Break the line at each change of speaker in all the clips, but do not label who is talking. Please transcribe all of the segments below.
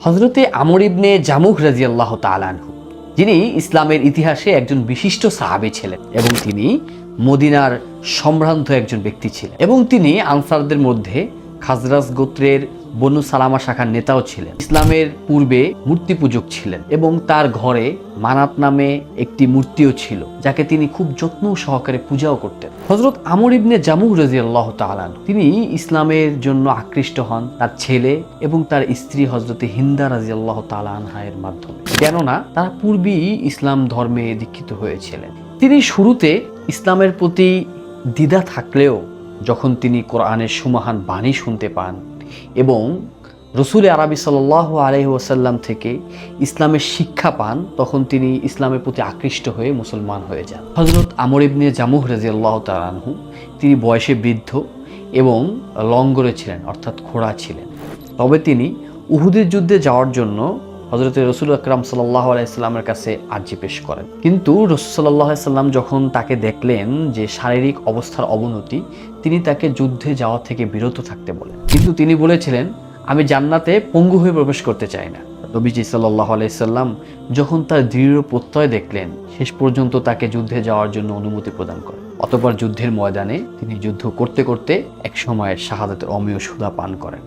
হজরতে আমর ইবনে জামুহ রাজি আল্লাহ তালানহু যিনি ইসলামের ইতিহাসে একজন বিশিষ্ট সাহাবি ছিলেন এবং তিনি মদিনার সম্ভ্রান্ত একজন ব্যক্তি ছিলেন এবং তিনি আনসারদের মধ্যে খাজরাজ গোত্রের বনু সালামা শাখার নেতাও ছিলেন। ইসলামের পূর্বে মূর্তি পূজক ছিলেন এবং তার ঘরে মানাত নামে একটি মূর্তিও ছিল, যাকে তিনি খুব যত্ন সহকারে পূজাও করতেন। হজরত আমর ইবনে জামুহ রাজি আল্লাহ তালান তিনি ইসলামের জন্য আকৃষ্ট হন তার ছেলে এবং তার স্ত্রী হজরতে হিন্দা রাজি আল্লাহ তালানহায়ের মাধ্যমে। কেননা তারা পূর্বেই ইসলাম ধর্মে দীক্ষিত হয়েছিলেন। তিনি শুরুতে ইসলামের প্রতি দ্বিধা থাকলেও যখন তিনি কোরআনের সুমাহান বাণী শুনতে পান এবং রসুল আরবি সাল আলহি ওসাল্লাম থেকে ইসলামের শিক্ষা পান, তখন তিনি ইসলামের প্রতি আকৃষ্ট হয়ে মুসলমান হয়ে যান। হজরত আমর ইবনে জামুহ রাজি আল্লাহ তালানহু তিনি বয়সে বৃদ্ধ এবং লঙ্গরে ছিলেন, অর্থাৎ খোড়া ছিলেন। তবে তিনি উহুদের যুদ্ধে যাওয়ার জন্য হজরত রসুল আকরাম সাল্লাহ আলাইস্লামের কাছে আর্জি পেশ করেন। কিন্তু রসুল সাল্লাহ সাল্লাম যখন তাকে দেখলেন যে শারীরিক অবস্থার অবনতি, তিনি তাকে যুদ্ধে যাওয়া থেকে বিরত থাকতে বলেন। কিন্তু তিনি বলেছিলেন, আমি জান্নাতে পঙ্গু হয়ে প্রবেশ করতে চাই না। নবীজি সাল্লাহ আলাইসাল্লাম যখন তার দৃঢ় প্রত্যয় দেখলেন, শেষ পর্যন্ত তাকে যুদ্ধে যাওয়ার জন্য অনুমতি প্রদান করেন। অতপর যুদ্ধের ময়দানে তিনি যুদ্ধ করতে করতে এক সময় শাহাদাতের অমীয় সুধা পান করেন।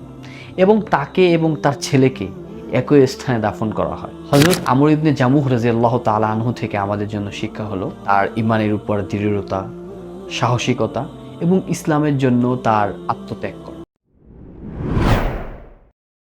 এবং তাকে এবং তার ছেলেকে একই স্থানে দাফন করা হয়। হজরত আমর ইবনে জামুহ রাজিয়াল্লাহ তালা আনহু থেকে আমাদের জন্য শিক্ষা হলো তার ইমানের উপর দৃঢ়তা, সাহসিকতা এবং ইসলামের জন্য তার আত্মত্যাগ